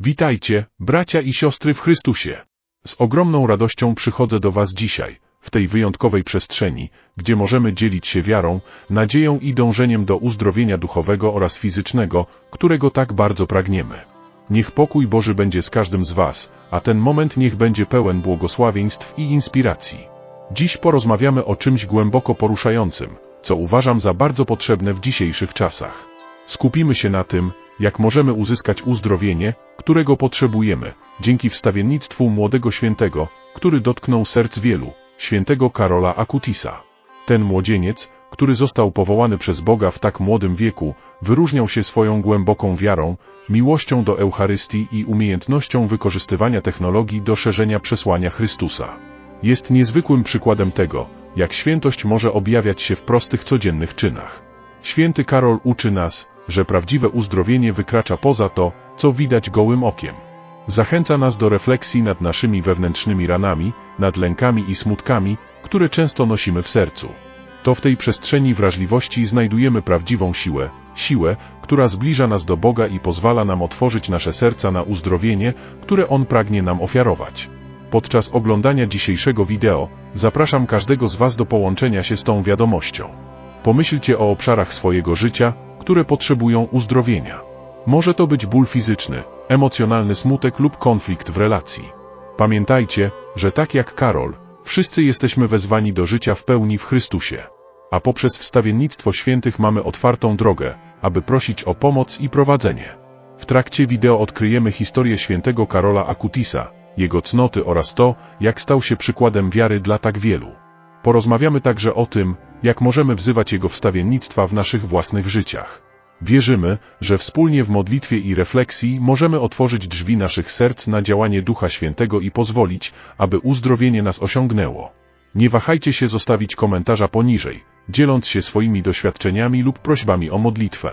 Witajcie, bracia i siostry w Chrystusie. Z ogromną radością przychodzę do Was dzisiaj, w tej wyjątkowej przestrzeni, gdzie możemy dzielić się wiarą, nadzieją i dążeniem do uzdrowienia duchowego oraz fizycznego, którego tak bardzo pragniemy. Niech pokój Boży będzie z każdym z Was, a ten moment niech będzie pełen błogosławieństw i inspiracji. Dziś porozmawiamy o czymś głęboko poruszającym, co uważam za bardzo potrzebne w dzisiejszych czasach. Skupimy się na tym, jak możemy uzyskać uzdrowienie, którego potrzebujemy, dzięki wstawiennictwu młodego świętego, który dotknął serc wielu, świętego Karola Akutisa. Ten młodzieniec, który został powołany przez Boga w tak młodym wieku, wyróżniał się swoją głęboką wiarą, miłością do Eucharystii i umiejętnością wykorzystywania technologii do szerzenia przesłania Chrystusa. Jest niezwykłym przykładem tego, jak świętość może objawiać się w prostych codziennych czynach. Święty Karol uczy nas, że prawdziwe uzdrowienie wykracza poza to, co widać gołym okiem. Zachęca nas do refleksji nad naszymi wewnętrznymi ranami, nad lękami i smutkami, które często nosimy w sercu. To w tej przestrzeni wrażliwości znajdujemy prawdziwą siłę, siłę, która zbliża nas do Boga i pozwala nam otworzyć nasze serca na uzdrowienie, które On pragnie nam ofiarować. Podczas oglądania dzisiejszego wideo zapraszam każdego z Was do połączenia się z tą wiadomością. Pomyślcie o obszarach swojego życia, które potrzebują uzdrowienia. Może to być ból fizyczny, emocjonalny smutek lub konflikt w relacji. Pamiętajcie, że tak jak Karol, wszyscy jesteśmy wezwani do życia w pełni w Chrystusie. A poprzez wstawiennictwo świętych mamy otwartą drogę, aby prosić o pomoc i prowadzenie. W trakcie wideo odkryjemy historię świętego Karola Akutisa, jego cnoty oraz to, jak stał się przykładem wiary dla tak wielu. Porozmawiamy także o tym, jak możemy wzywać Jego wstawiennictwa w naszych własnych życiach. Wierzymy, że wspólnie w modlitwie i refleksji możemy otworzyć drzwi naszych serc na działanie Ducha Świętego i pozwolić, aby uzdrowienie nas osiągnęło. Nie wahajcie się zostawić komentarza poniżej, dzieląc się swoimi doświadczeniami lub prośbami o modlitwę.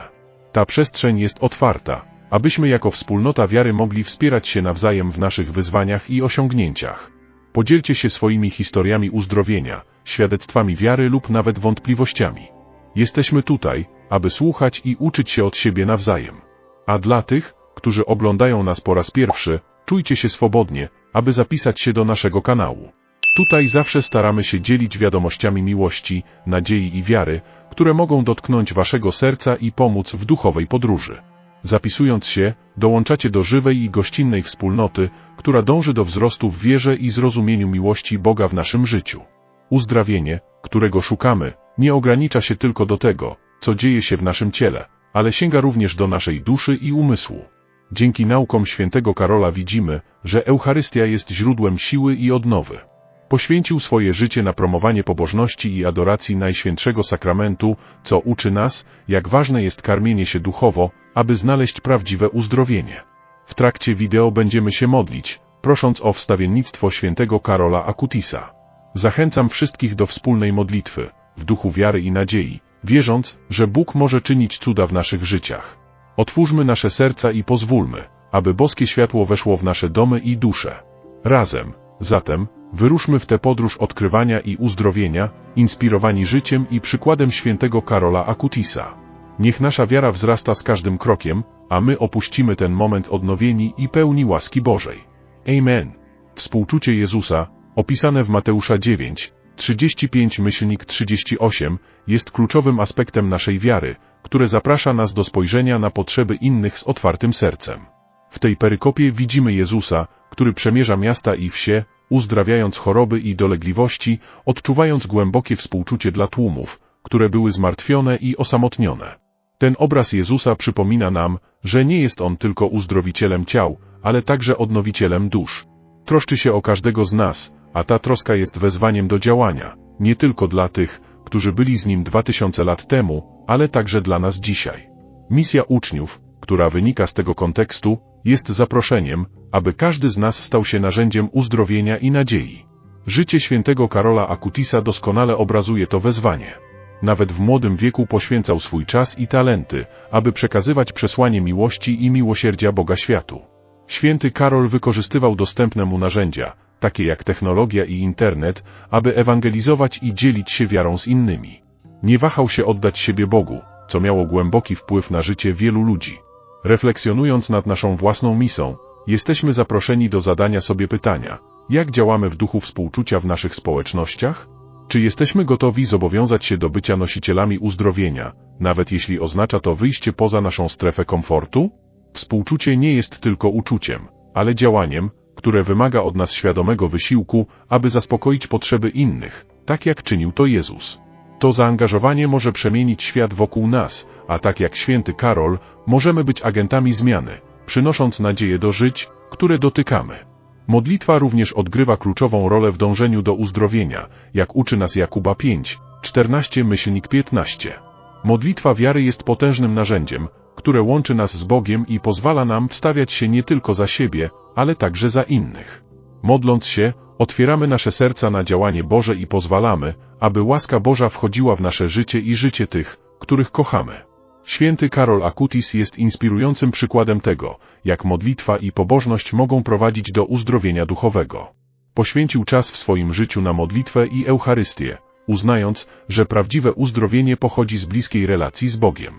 Ta przestrzeń jest otwarta, abyśmy jako wspólnota wiary mogli wspierać się nawzajem w naszych wyzwaniach i osiągnięciach. Podzielcie się swoimi historiami uzdrowienia, świadectwami wiary lub nawet wątpliwościami. Jesteśmy tutaj, aby słuchać i uczyć się od siebie nawzajem. A dla tych, którzy oglądają nas po raz pierwszy, czujcie się swobodnie, aby zapisać się do naszego kanału. Tutaj zawsze staramy się dzielić wiadomościami miłości, nadziei i wiary, które mogą dotknąć waszego serca i pomóc w duchowej podróży. Zapisując się, dołączacie do żywej i gościnnej wspólnoty, która dąży do wzrostu w wierze i zrozumieniu miłości Boga w naszym życiu. Uzdrawienie, którego szukamy, nie ogranicza się tylko do tego, co dzieje się w naszym ciele, ale sięga również do naszej duszy i umysłu. Dzięki naukom świętego Karola widzimy, że Eucharystia jest źródłem siły i odnowy. Poświęcił swoje życie na promowanie pobożności i adoracji Najświętszego Sakramentu, co uczy nas, jak ważne jest karmienie się duchowo, aby znaleźć prawdziwe uzdrowienie. W trakcie wideo będziemy się modlić, prosząc o wstawiennictwo świętego Karola Akutisa. Zachęcam wszystkich do wspólnej modlitwy, w duchu wiary i nadziei, wierząc, że Bóg może czynić cuda w naszych życiach. Otwórzmy nasze serca i pozwólmy, aby boskie światło weszło w nasze domy i dusze. Razem, zatem, wyruszmy w tę podróż odkrywania i uzdrowienia, inspirowani życiem i przykładem świętego Karola Akutisa. Niech nasza wiara wzrasta z każdym krokiem, a my opuścimy ten moment odnowieni i pełni łaski Bożej. Amen. Współczucie Jezusa, opisane w Mateusza 9, 35-38, jest kluczowym aspektem naszej wiary, które zaprasza nas do spojrzenia na potrzeby innych z otwartym sercem. W tej perykopie widzimy Jezusa, który przemierza miasta i wsie, uzdrawiając choroby i dolegliwości, odczuwając głębokie współczucie dla tłumów, które były zmartwione i osamotnione. Ten obraz Jezusa przypomina nam, że nie jest On tylko uzdrowicielem ciał, ale także odnowicielem dusz. Troszczy się o każdego z nas, a ta troska jest wezwaniem do działania, nie tylko dla tych, którzy byli z Nim dwa tysiące lat temu, ale także dla nas dzisiaj. Misja uczniów, która wynika z tego kontekstu, jest zaproszeniem, aby każdy z nas stał się narzędziem uzdrowienia i nadziei. Życie świętego Karola Akutisa doskonale obrazuje to wezwanie. Nawet w młodym wieku poświęcał swój czas i talenty, aby przekazywać przesłanie miłości i miłosierdzia Boga światu. Święty Karol wykorzystywał dostępne mu narzędzia, takie jak technologia i internet, aby ewangelizować i dzielić się wiarą z innymi. Nie wahał się oddać siebie Bogu, co miało głęboki wpływ na życie wielu ludzi. Refleksjonując nad naszą własną misją, jesteśmy zaproszeni do zadania sobie pytania, jak działamy w duchu współczucia w naszych społecznościach? Czy jesteśmy gotowi zobowiązać się do bycia nosicielami uzdrowienia, nawet jeśli oznacza to wyjście poza naszą strefę komfortu? Współczucie nie jest tylko uczuciem, ale działaniem, które wymaga od nas świadomego wysiłku, aby zaspokoić potrzeby innych, tak jak czynił to Jezus. To zaangażowanie może przemienić świat wokół nas, a tak jak święty Karol, możemy być agentami zmiany, przynosząc nadzieję do żyć, które dotykamy. Modlitwa również odgrywa kluczową rolę w dążeniu do uzdrowienia, jak uczy nas Jakuba 5, 14 myślnik 15. Modlitwa wiary jest potężnym narzędziem, które łączy nas z Bogiem i pozwala nam wstawiać się nie tylko za siebie, ale także za innych. Modląc się, otwieramy nasze serca na działanie Boże i pozwalamy, aby łaska Boża wchodziła w nasze życie i życie tych, których kochamy. Święty Karol Akutis jest inspirującym przykładem tego, jak modlitwa i pobożność mogą prowadzić do uzdrowienia duchowego. Poświęcił czas w swoim życiu na modlitwę i Eucharystię, uznając, że prawdziwe uzdrowienie pochodzi z bliskiej relacji z Bogiem.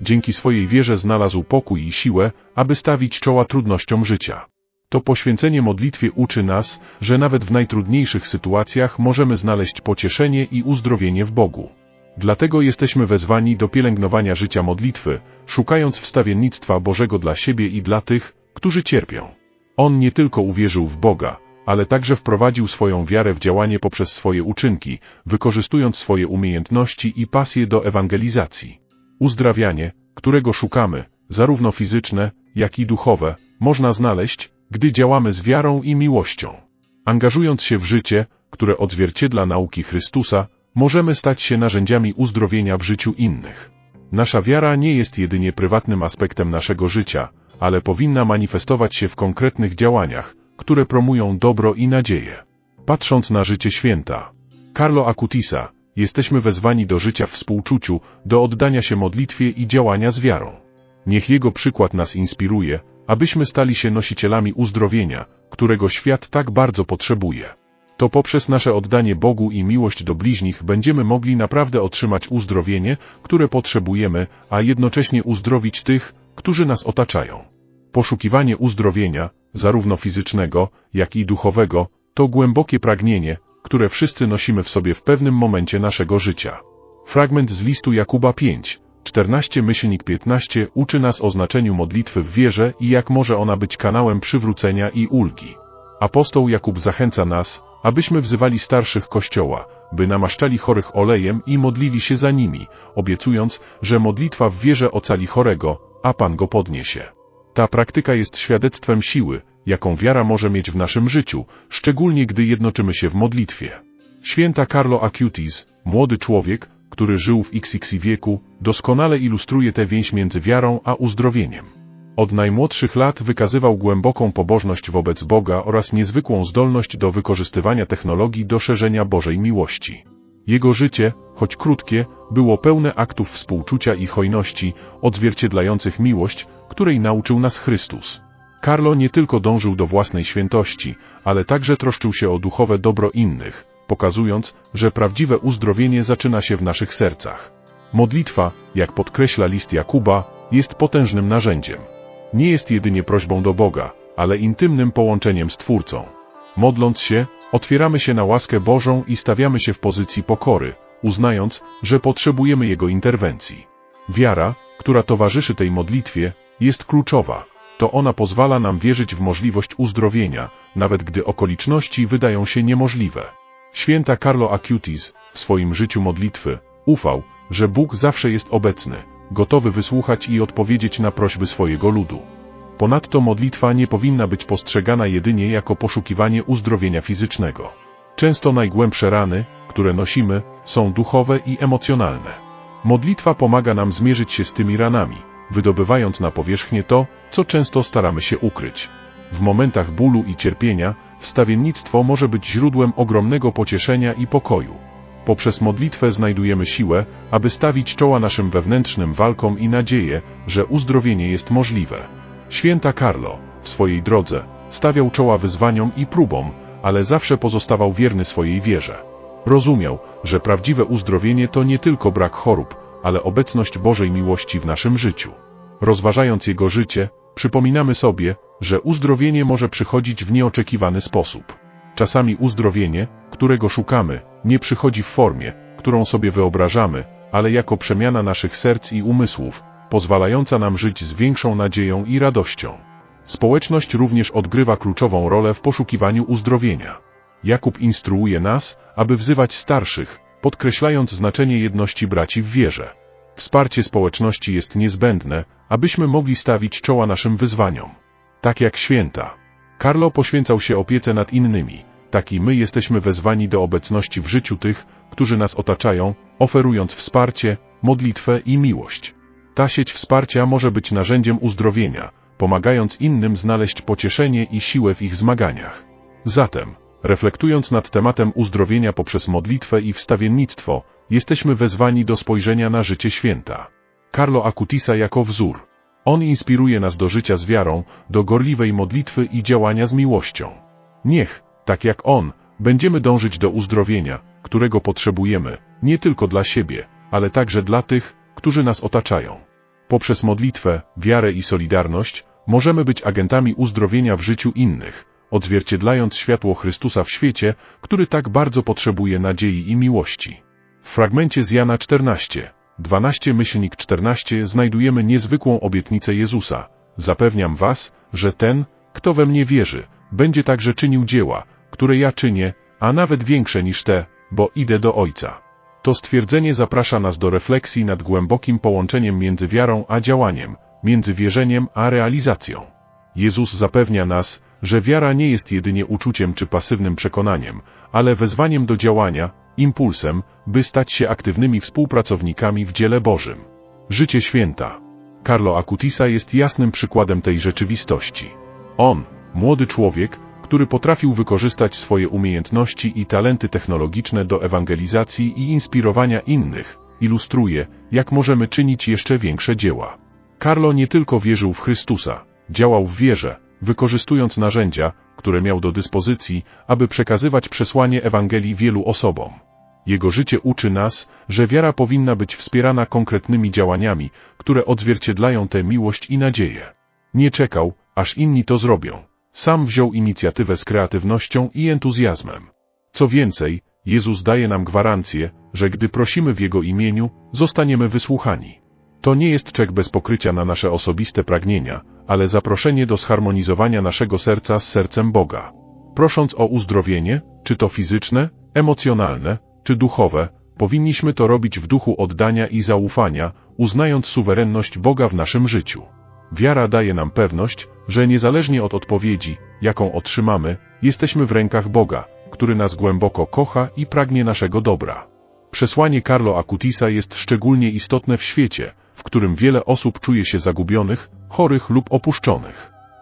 Dzięki swojej wierze znalazł pokój i siłę, aby stawić czoła trudnościom życia. To poświęcenie modlitwie uczy nas, że nawet w najtrudniejszych sytuacjach możemy znaleźć pocieszenie i uzdrowienie w Bogu. Dlatego jesteśmy wezwani do pielęgnowania życia modlitwy, szukając wstawiennictwa Bożego dla siebie i dla tych, którzy cierpią. On nie tylko uwierzył w Boga, ale także wprowadził swoją wiarę w działanie poprzez swoje uczynki, wykorzystując swoje umiejętności i pasję do ewangelizacji. Uzdrawianie, którego szukamy, zarówno fizyczne, jak i duchowe, można znaleźć, gdy działamy z wiarą i miłością. Angażując się w życie, które odzwierciedla nauki Chrystusa, możemy stać się narzędziami uzdrowienia w życiu innych. Nasza wiara nie jest jedynie prywatnym aspektem naszego życia, ale powinna manifestować się w konkretnych działaniach, które promują dobro i nadzieję. Patrząc na życie święta, Carlo Acutisa, jesteśmy wezwani do życia w współczuciu, do oddania się modlitwie i działania z wiarą. Niech jego przykład nas inspiruje, abyśmy stali się nosicielami uzdrowienia, którego świat tak bardzo potrzebuje. To poprzez nasze oddanie Bogu i miłość do bliźnich będziemy mogli naprawdę otrzymać uzdrowienie, które potrzebujemy, a jednocześnie uzdrowić tych, którzy nas otaczają. Poszukiwanie uzdrowienia, zarówno fizycznego, jak i duchowego, to głębokie pragnienie, które wszyscy nosimy w sobie w pewnym momencie naszego życia. Fragment z listu Jakuba 5, 14 myślnik 15 uczy nas o znaczeniu modlitwy w wierze i jak może ona być kanałem przywrócenia i ulgi. Apostoł Jakub zachęca nas, abyśmy wzywali starszych Kościoła, by namaszczali chorych olejem i modlili się za nimi, obiecując, że modlitwa w wierze ocali chorego, a Pan go podniesie. Ta praktyka jest świadectwem siły, jaką wiara może mieć w naszym życiu, szczególnie gdy jednoczymy się w modlitwie. Święta Carlo Acutis, młody człowiek, który żył w XX wieku, doskonale ilustruje tę więź między wiarą a uzdrowieniem. Od najmłodszych lat wykazywał głęboką pobożność wobec Boga oraz niezwykłą zdolność do wykorzystywania technologii do szerzenia Bożej miłości. Jego życie, choć krótkie, było pełne aktów współczucia i hojności, odzwierciedlających miłość, której nauczył nas Chrystus. Carlo nie tylko dążył do własnej świętości, ale także troszczył się o duchowe dobro innych, pokazując, że prawdziwe uzdrowienie zaczyna się w naszych sercach. Modlitwa, jak podkreśla list Jakuba, jest potężnym narzędziem. Nie jest jedynie prośbą do Boga, ale intymnym połączeniem z Twórcą. Modląc się, otwieramy się na łaskę Bożą i stawiamy się w pozycji pokory, uznając, że potrzebujemy Jego interwencji. Wiara, która towarzyszy tej modlitwie, jest kluczowa. To ona pozwala nam wierzyć w możliwość uzdrowienia, nawet gdy okoliczności wydają się niemożliwe. Święta Carlo Acutis w swoim życiu modlitwy ufał, że Bóg zawsze jest obecny, gotowy wysłuchać i odpowiedzieć na prośby swojego ludu. Ponadto modlitwa nie powinna być postrzegana jedynie jako poszukiwanie uzdrowienia fizycznego. Często najgłębsze rany, które nosimy, są duchowe i emocjonalne. Modlitwa pomaga nam zmierzyć się z tymi ranami, wydobywając na powierzchnię to, co często staramy się ukryć. W momentach bólu i cierpienia, wstawiennictwo może być źródłem ogromnego pocieszenia i pokoju. Poprzez modlitwę znajdujemy siłę, aby stawić czoła naszym wewnętrznym walkom i nadzieję, że uzdrowienie jest możliwe. Święta Carlo, w swojej drodze, stawiał czoła wyzwaniom i próbom, ale zawsze pozostawał wierny swojej wierze. Rozumiał, że prawdziwe uzdrowienie to nie tylko brak chorób, ale obecność Bożej miłości w naszym życiu. Rozważając jego życie, przypominamy sobie, że uzdrowienie może przychodzić w nieoczekiwany sposób. Czasami uzdrowienie, którego szukamy, nie przychodzi w formie, którą sobie wyobrażamy, ale jako przemiana naszych serc i umysłów, pozwalająca nam żyć z większą nadzieją i radością. Społeczność również odgrywa kluczową rolę w poszukiwaniu uzdrowienia. Jakub instruuje nas, aby wzywać starszych, podkreślając znaczenie jedności braci w wierze. Wsparcie społeczności jest niezbędne, abyśmy mogli stawić czoła naszym wyzwaniom. Tak jak święta. Carlo poświęcał się opiece nad innymi, tak i my jesteśmy wezwani do obecności w życiu tych, którzy nas otaczają, oferując wsparcie, modlitwę i miłość. Ta sieć wsparcia może być narzędziem uzdrowienia, pomagając innym znaleźć pocieszenie i siłę w ich zmaganiach. Zatem, reflektując nad tematem uzdrowienia poprzez modlitwę i wstawiennictwo, jesteśmy wezwani do spojrzenia na życie święta. Carlo Acutisa jako wzór. On inspiruje nas do życia z wiarą, do gorliwej modlitwy i działania z miłością. Niech, tak jak on, będziemy dążyć do uzdrowienia, którego potrzebujemy, nie tylko dla siebie, ale także dla tych, którzy nas otaczają. Poprzez modlitwę, wiarę i solidarność możemy być agentami uzdrowienia w życiu innych, odzwierciedlając światło Chrystusa w świecie, który tak bardzo potrzebuje nadziei i miłości. W fragmencie z Jana 14, 12 myślnik 14 znajdujemy niezwykłą obietnicę Jezusa. Zapewniam was, że ten, kto we mnie wierzy, będzie także czynił dzieła, które ja czynię, a nawet większe niż te, bo idę do Ojca. To stwierdzenie zaprasza nas do refleksji nad głębokim połączeniem między wiarą a działaniem, między wierzeniem a realizacją. Jezus zapewnia nas, że wiara nie jest jedynie uczuciem czy pasywnym przekonaniem, ale wezwaniem do działania, impulsem, by stać się aktywnymi współpracownikami w dziele Bożym. Życie święta. Carlo Acutisa jest jasnym przykładem tej rzeczywistości. On, młody człowiek, który potrafił wykorzystać swoje umiejętności i talenty technologiczne do ewangelizacji i inspirowania innych, ilustruje, jak możemy czynić jeszcze większe dzieła. Carlo nie tylko wierzył w Chrystusa, działał w wierze, wykorzystując narzędzia, które miał do dyspozycji, aby przekazywać przesłanie Ewangelii wielu osobom. Jego życie uczy nas, że wiara powinna być wspierana konkretnymi działaniami, które odzwierciedlają tę miłość i nadzieję. Nie czekał, aż inni to zrobią. Sam wziął inicjatywę z kreatywnością i entuzjazmem. Co więcej, Jezus daje nam gwarancję, że gdy prosimy w Jego imieniu, zostaniemy wysłuchani. To nie jest czek bez pokrycia na nasze osobiste pragnienia, ale zaproszenie do zharmonizowania naszego serca z sercem Boga. Prosząc o uzdrowienie, czy to fizyczne, emocjonalne, czy duchowe, powinniśmy to robić w duchu oddania i zaufania, uznając suwerenność Boga w naszym życiu. Wiara daje nam pewność, że niezależnie od odpowiedzi, jaką otrzymamy, jesteśmy w rękach Boga, który nas głęboko kocha i pragnie naszego dobra. Przesłanie Carlo Acutisa jest szczególnie istotne w świecie, którym wiele osób czuje się zagubionych, chorych lub opuszczonych.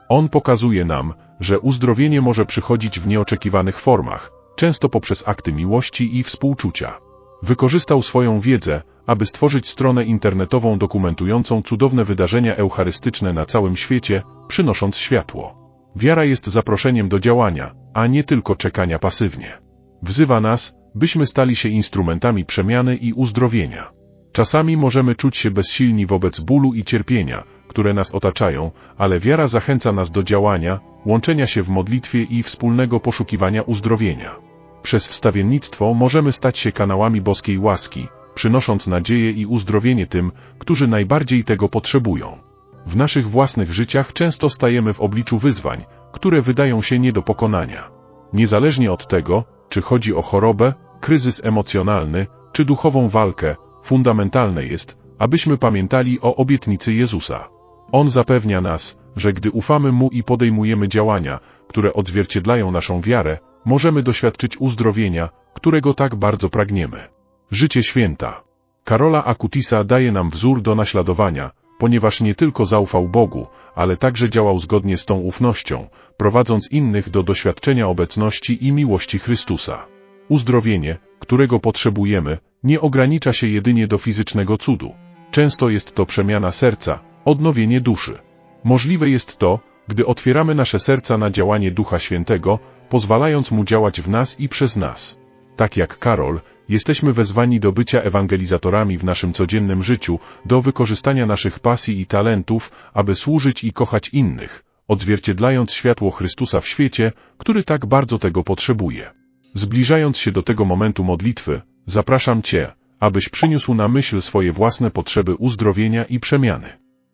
On pokazuje nam, że uzdrowienie może przychodzić w nieoczekiwanych formach, często poprzez akty miłości i współczucia. Wykorzystał swoją wiedzę, aby stworzyć stronę internetową dokumentującą cudowne wydarzenia eucharystyczne na całym świecie, przynosząc światło. Wiara jest zaproszeniem do działania, a nie tylko czekania pasywnie. Wzywa nas, byśmy stali się instrumentami przemiany i uzdrowienia. Czasami możemy czuć się bezsilni wobec bólu i cierpienia, które nas otaczają, ale wiara zachęca nas do działania, łączenia się w modlitwie i wspólnego poszukiwania uzdrowienia. Przez wstawiennictwo możemy stać się kanałami boskiej łaski, przynosząc nadzieję i uzdrowienie tym, którzy najbardziej tego potrzebują. W naszych własnych życiach często stajemy w obliczu wyzwań, które wydają się nie do pokonania. Niezależnie od tego, czy chodzi o chorobę, kryzys emocjonalny, czy duchową walkę, fundamentalne jest, abyśmy pamiętali o obietnicy Jezusa. On zapewnia nas, że gdy ufamy Mu i podejmujemy działania, które odzwierciedlają naszą wiarę, możemy doświadczyć uzdrowienia, którego tak bardzo pragniemy. Życie święta. Karola Akutisa daje nam wzór do naśladowania, ponieważ nie tylko zaufał Bogu, ale także działał zgodnie z tą ufnością, prowadząc innych do doświadczenia obecności i miłości Chrystusa. Uzdrowienie, którego potrzebujemy, nie ogranicza się jedynie do fizycznego cudu. Często jest to przemiana serca, odnowienie duszy. Możliwe jest to, gdy otwieramy nasze serca na działanie Ducha Świętego, pozwalając Mu działać w nas i przez nas. Tak jak Karol, jesteśmy wezwani do bycia ewangelizatorami w naszym codziennym życiu, do wykorzystania naszych pasji i talentów, aby służyć i kochać innych, odzwierciedlając światło Chrystusa w świecie, który tak bardzo tego potrzebuje. Zbliżając się do tego momentu modlitwy, zapraszam Cię, abyś przyniósł na myśl swoje własne potrzeby uzdrowienia i przemiany.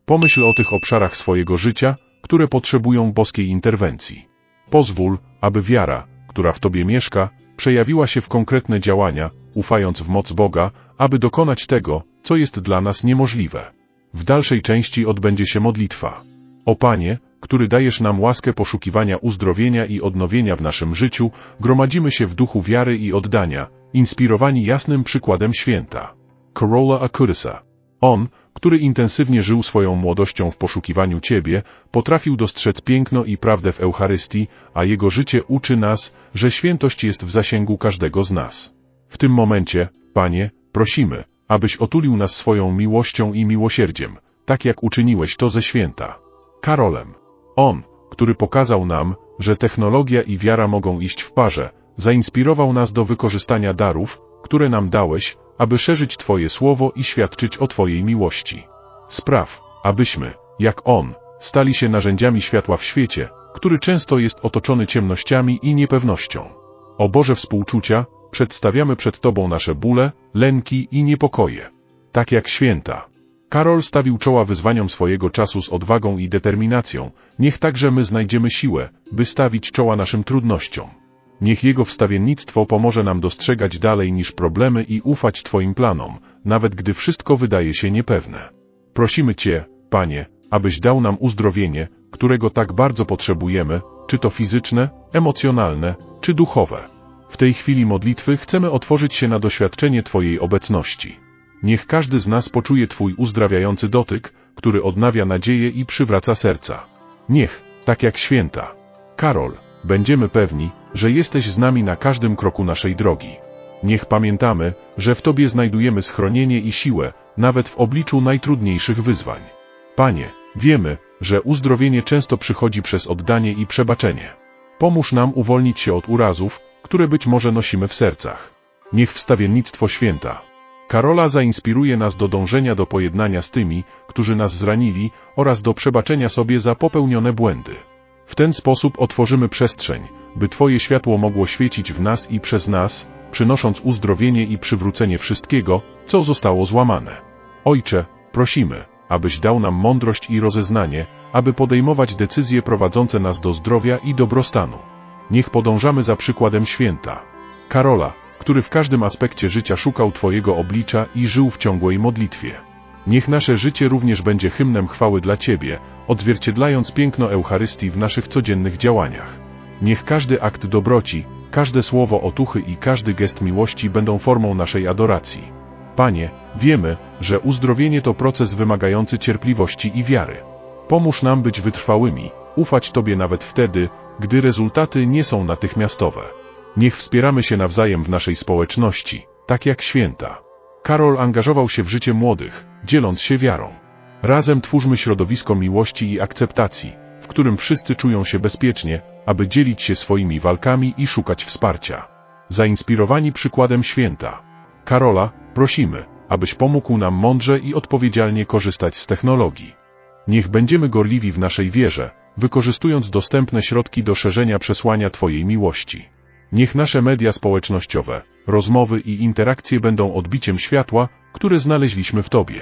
Pomyśl o tych obszarach swojego życia, które potrzebują boskiej interwencji. Pozwól, aby wiara, która w Tobie mieszka, przejawiła się w konkretne działania, ufając w moc Boga, aby dokonać tego, co jest dla nas niemożliwe. W dalszej części odbędzie się modlitwa. O Panie, który dajesz nam łaskę poszukiwania uzdrowienia i odnowienia w naszym życiu, gromadzimy się w duchu wiary i oddania, inspirowani jasnym przykładem święta. Corolla Akurisa. On, który intensywnie żył swoją młodością w poszukiwaniu Ciebie, potrafił dostrzec piękno i prawdę w Eucharystii, a jego życie uczy nas, że świętość jest w zasięgu każdego z nas. W tym momencie, Panie, prosimy, abyś otulił nas swoją miłością i miłosierdziem, tak jak uczyniłeś to ze święta. Karolem. On, który pokazał nam, że technologia i wiara mogą iść w parze, zainspirował nas do wykorzystania darów, które nam dałeś, aby szerzyć Twoje słowo i świadczyć o Twojej miłości. Spraw, abyśmy, jak On, stali się narzędziami światła w świecie, który często jest otoczony ciemnościami i niepewnością. O Boże współczucia, przedstawiamy przed Tobą nasze bóle, lęki i niepokoje. Tak jak święta. Karol stawił czoła wyzwaniom swojego czasu z odwagą i determinacją, niech także my znajdziemy siłę, by stawić czoła naszym trudnościom. Niech Jego wstawiennictwo pomoże nam dostrzegać dalej niż problemy i ufać Twoim planom, nawet gdy wszystko wydaje się niepewne. Prosimy Cię, Panie, abyś dał nam uzdrowienie, którego tak bardzo potrzebujemy, czy to fizyczne, emocjonalne, czy duchowe. W tej chwili modlitwy chcemy otworzyć się na doświadczenie Twojej obecności. Niech każdy z nas poczuje Twój uzdrawiający dotyk, który odnawia nadzieję i przywraca serca. Niech, tak jak święta. Karol, będziemy pewni, że jesteś z nami na każdym kroku naszej drogi. Niech pamiętamy, że w Tobie znajdujemy schronienie i siłę, nawet w obliczu najtrudniejszych wyzwań. Panie, wiemy, że uzdrowienie często przychodzi przez oddanie i przebaczenie. Pomóż nam uwolnić się od urazów, które być może nosimy w sercach. Niech wstawiennictwo święta. Karola zainspiruje nas do dążenia do pojednania z tymi, którzy nas zranili, oraz do przebaczenia sobie za popełnione błędy. W ten sposób otworzymy przestrzeń, by Twoje światło mogło świecić w nas i przez nas, przynosząc uzdrowienie i przywrócenie wszystkiego, co zostało złamane. Ojcze, prosimy, abyś dał nam mądrość i rozeznanie, aby podejmować decyzje prowadzące nas do zdrowia i dobrostanu. Niech podążamy za przykładem święta. Karola, który w każdym aspekcie życia szukał Twojego oblicza i żył w ciągłej modlitwie. Niech nasze życie również będzie hymnem chwały dla Ciebie, odzwierciedlając piękno Eucharystii w naszych codziennych działaniach. Niech każdy akt dobroci, każde słowo otuchy i każdy gest miłości będą formą naszej adoracji. Panie, wiemy, że uzdrowienie to proces wymagający cierpliwości i wiary. Pomóż nam być wytrwałymi, ufać Tobie nawet wtedy, gdy rezultaty nie są natychmiastowe. Niech wspieramy się nawzajem w naszej społeczności, tak jak święta. Karol angażował się w życie młodych, dzieląc się wiarą. Razem twórzmy środowisko miłości i akceptacji, w którym wszyscy czują się bezpiecznie, aby dzielić się swoimi walkami i szukać wsparcia. Zainspirowani przykładem święta. Karola, prosimy, abyś pomógł nam mądrze i odpowiedzialnie korzystać z technologii. Niech będziemy gorliwi w naszej wierze, wykorzystując dostępne środki do szerzenia przesłania Twojej miłości. Niech nasze media społecznościowe, rozmowy i interakcje będą odbiciem światła, które znaleźliśmy w Tobie.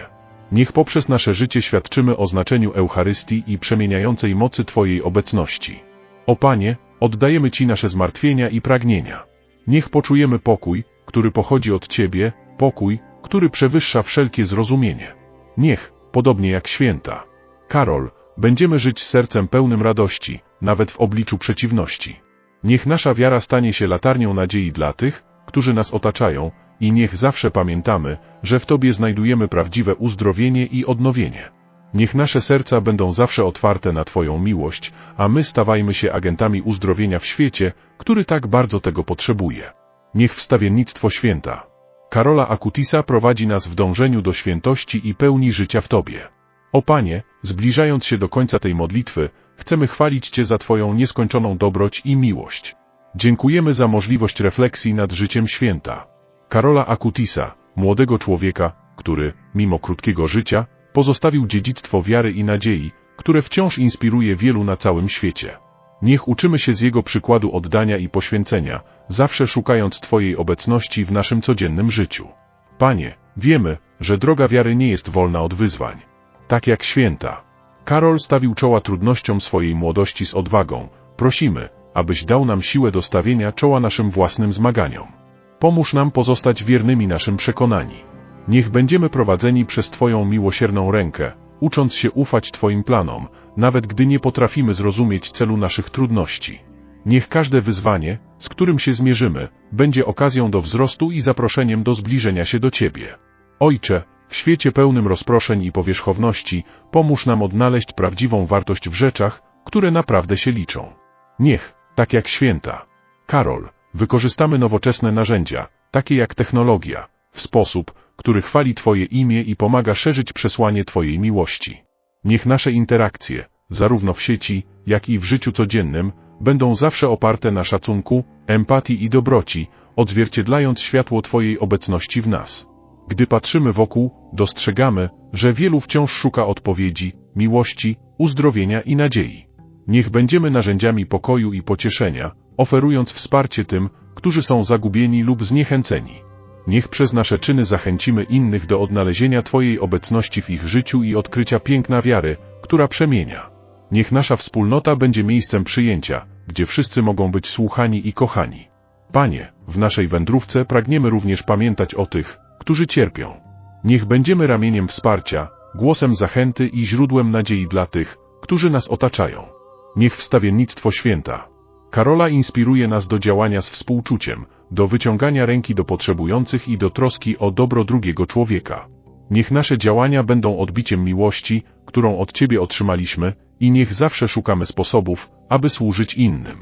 Niech poprzez nasze życie świadczymy o znaczeniu Eucharystii i przemieniającej mocy Twojej obecności. O Panie, oddajemy Ci nasze zmartwienia i pragnienia. Niech poczujemy pokój, który pochodzi od Ciebie, pokój, który przewyższa wszelkie zrozumienie. Niech, podobnie jak święta, Karol, będziemy żyć sercem pełnym radości, nawet w obliczu przeciwności. Niech nasza wiara stanie się latarnią nadziei dla tych, którzy nas otaczają, i niech zawsze pamiętamy, że w Tobie znajdujemy prawdziwe uzdrowienie i odnowienie. Niech nasze serca będą zawsze otwarte na Twoją miłość, a my stawajmy się agentami uzdrowienia w świecie, który tak bardzo tego potrzebuje. Niech wstawiennictwo święta. Karola Akutisa prowadzi nas w dążeniu do świętości i pełni życia w Tobie. O Panie, zbliżając się do końca tej modlitwy, chcemy chwalić Cię za Twoją nieskończoną dobroć i miłość. Dziękujemy za możliwość refleksji nad życiem święta. Karola Akutisa, młodego człowieka, który, mimo krótkiego życia, pozostawił dziedzictwo wiary i nadziei, które wciąż inspiruje wielu na całym świecie. Niech uczymy się z Jego przykładu oddania i poświęcenia, zawsze szukając Twojej obecności w naszym codziennym życiu. Panie, wiemy, że droga wiary nie jest wolna od wyzwań. Tak jak święta. Karol stawił czoła trudnościom swojej młodości z odwagą. Prosimy, abyś dał nam siłę do stawienia czoła naszym własnym zmaganiom. Pomóż nam pozostać wiernymi naszym przekonani. Niech będziemy prowadzeni przez Twoją miłosierną rękę, ucząc się ufać Twoim planom, nawet gdy nie potrafimy zrozumieć celu naszych trudności. Niech każde wyzwanie, z którym się zmierzymy, będzie okazją do wzrostu i zaproszeniem do zbliżenia się do Ciebie. Ojcze, w świecie pełnym rozproszeń i powierzchowności, pomóż nam odnaleźć prawdziwą wartość w rzeczach, które naprawdę się liczą. Niech, tak jak święta. Karol, wykorzystamy nowoczesne narzędzia, takie jak technologia, w sposób, który chwali Twoje imię i pomaga szerzyć przesłanie Twojej miłości. Niech nasze interakcje, zarówno w sieci, jak i w życiu codziennym, będą zawsze oparte na szacunku, empatii i dobroci, odzwierciedlając światło Twojej obecności w nas. Gdy patrzymy wokół, dostrzegamy, że wielu wciąż szuka odpowiedzi, miłości, uzdrowienia i nadziei. Niech będziemy narzędziami pokoju i pocieszenia, oferując wsparcie tym, którzy są zagubieni lub zniechęceni. Niech przez nasze czyny zachęcimy innych do odnalezienia Twojej obecności w ich życiu i odkrycia piękna wiary, która przemienia. Niech nasza wspólnota będzie miejscem przyjęcia, gdzie wszyscy mogą być słuchani i kochani. Panie, w naszej wędrówce pragniemy również pamiętać o tych, którzy cierpią. Niech będziemy ramieniem wsparcia, głosem zachęty i źródłem nadziei dla tych, którzy nas otaczają. Niech wstawiennictwo święta. Karola inspiruje nas do działania z współczuciem, do wyciągania ręki do potrzebujących i do troski o dobro drugiego człowieka. Niech nasze działania będą odbiciem miłości, którą od Ciebie otrzymaliśmy, i niech zawsze szukamy sposobów, aby służyć innym.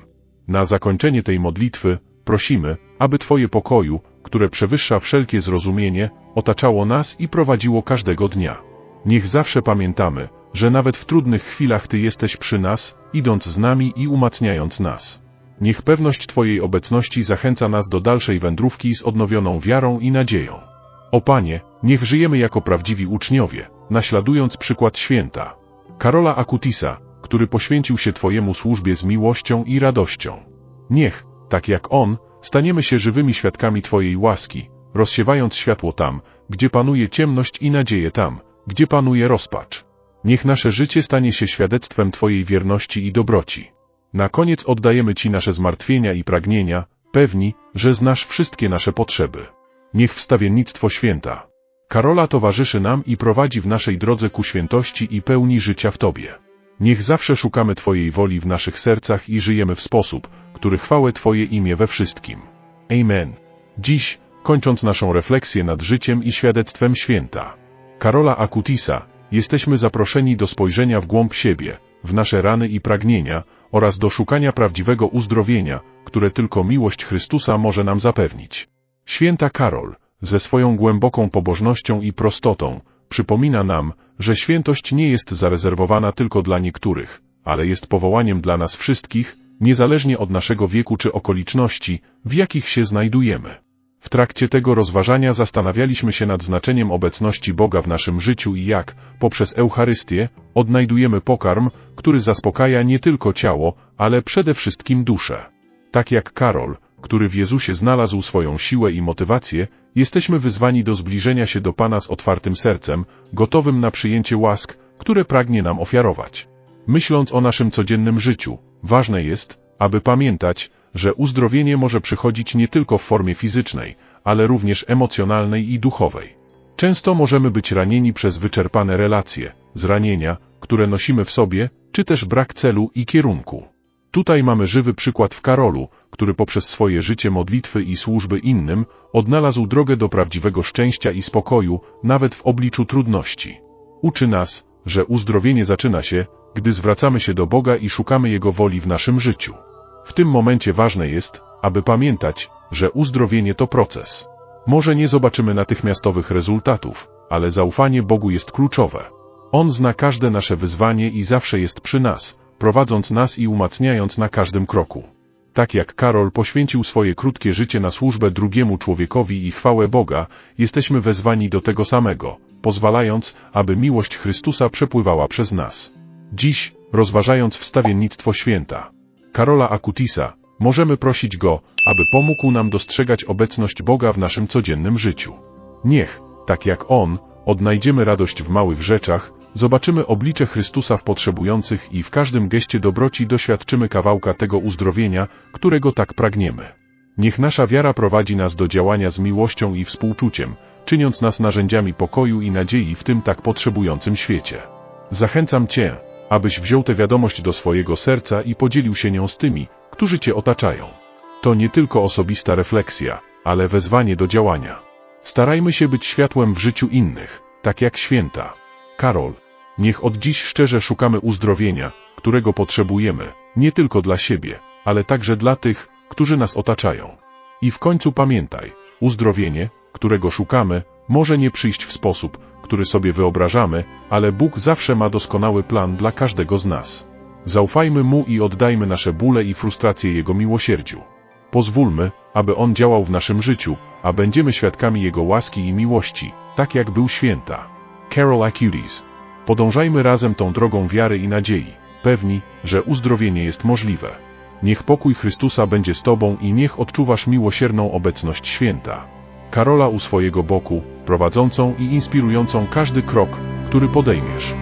Na zakończenie tej modlitwy prosimy, aby Twoje pokoju, które przewyższa wszelkie zrozumienie, otaczało nas i prowadziło każdego dnia. Niech zawsze pamiętamy, że nawet w trudnych chwilach Ty jesteś przy nas, idąc z nami i umacniając nas. Niech pewność Twojej obecności zachęca nas do dalszej wędrówki z odnowioną wiarą i nadzieją. O Panie, niech żyjemy jako prawdziwi uczniowie, naśladując przykład święta. Karola Akutisa, który poświęcił się Twojemu służbie z miłością i radością. Niech, tak jak on, staniemy się żywymi świadkami Twojej łaski, rozsiewając światło tam, gdzie panuje ciemność i nadzieję tam, gdzie panuje rozpacz. Niech nasze życie stanie się świadectwem Twojej wierności i dobroci. Na koniec oddajemy Ci nasze zmartwienia i pragnienia, pewni, że znasz wszystkie nasze potrzeby. Niech wstawiennictwo święta. Karola towarzyszy nam i prowadzi w naszej drodze ku świętości i pełni życia w Tobie. Niech zawsze szukamy Twojej woli w naszych sercach i żyjemy w sposób, który chwałę Twoje imię we wszystkim. Amen. Dziś, kończąc naszą refleksję nad życiem i świadectwem święta. Karola Akutisa, jesteśmy zaproszeni do spojrzenia w głąb siebie, w nasze rany i pragnienia, oraz do szukania prawdziwego uzdrowienia, które tylko miłość Chrystusa może nam zapewnić. Święta Karol, ze swoją głęboką pobożnością i prostotą, przypomina nam, że świętość nie jest zarezerwowana tylko dla niektórych, ale jest powołaniem dla nas wszystkich, niezależnie od naszego wieku czy okoliczności, w jakich się znajdujemy. W trakcie tego rozważania zastanawialiśmy się nad znaczeniem obecności Boga w naszym życiu i jak, poprzez Eucharystię, odnajdujemy pokarm, który zaspokaja nie tylko ciało, ale przede wszystkim duszę. Tak jak Karol, który w Jezusie znalazł swoją siłę i motywację, jesteśmy wyzwani do zbliżenia się do Pana z otwartym sercem, gotowym na przyjęcie łask, które pragnie nam ofiarować. Myśląc o naszym codziennym życiu, ważne jest, aby pamiętać, że uzdrowienie może przychodzić nie tylko w formie fizycznej, ale również emocjonalnej i duchowej. Często możemy być ranieni przez wyczerpane relacje, zranienia, które nosimy w sobie, czy też brak celu i kierunku. Tutaj mamy żywy przykład w Karolu, który poprzez swoje życie modlitwy i służby innym odnalazł drogę do prawdziwego szczęścia i spokoju, nawet w obliczu trudności. Uczy nas, że uzdrowienie zaczyna się, gdy zwracamy się do Boga i szukamy Jego woli w naszym życiu. W tym momencie ważne jest, aby pamiętać, że uzdrowienie to proces. Może nie zobaczymy natychmiastowych rezultatów, ale zaufanie Bogu jest kluczowe. On zna każde nasze wyzwanie i zawsze jest przy nas, prowadząc nas i umacniając na każdym kroku. Tak jak Karol poświęcił swoje krótkie życie na służbę drugiemu człowiekowi i chwałę Boga, jesteśmy wezwani do tego samego, pozwalając, aby miłość Chrystusa przepływała przez nas. Dziś, rozważając wstawiennictwo święta Karola Akutisa, możemy prosić go, aby pomógł nam dostrzegać obecność Boga w naszym codziennym życiu. Niech, tak jak On, odnajdziemy radość w małych rzeczach, zobaczymy oblicze Chrystusa w potrzebujących i w każdym geście dobroci doświadczymy kawałka tego uzdrowienia, którego tak pragniemy. Niech nasza wiara prowadzi nas do działania z miłością i współczuciem, czyniąc nas narzędziami pokoju i nadziei w tym tak potrzebującym świecie. Zachęcam Cię, abyś wziął tę wiadomość do swojego serca i podzielił się nią z tymi, którzy Cię otaczają. To nie tylko osobista refleksja, ale wezwanie do działania. Starajmy się być światłem w życiu innych, tak jak święta. Karol, niech od dziś szczerze szukamy uzdrowienia, którego potrzebujemy, nie tylko dla siebie, ale także dla tych, którzy nas otaczają. I w końcu pamiętaj, uzdrowienie, którego szukamy, może nie przyjść w sposób, który sobie wyobrażamy, ale Bóg zawsze ma doskonały plan dla każdego z nas. Zaufajmy Mu i oddajmy nasze bóle i frustracje Jego miłosierdziu. Pozwólmy, aby On działał w naszym życiu, a będziemy świadkami Jego łaski i miłości, tak jak był święta. Carol Acutis. Podążajmy razem tą drogą wiary i nadziei, pewni, że uzdrowienie jest możliwe. Niech pokój Chrystusa będzie z Tobą i niech odczuwasz miłosierną obecność święta. Karola u swojego boku, prowadzącą i inspirującą każdy krok, który podejmiesz.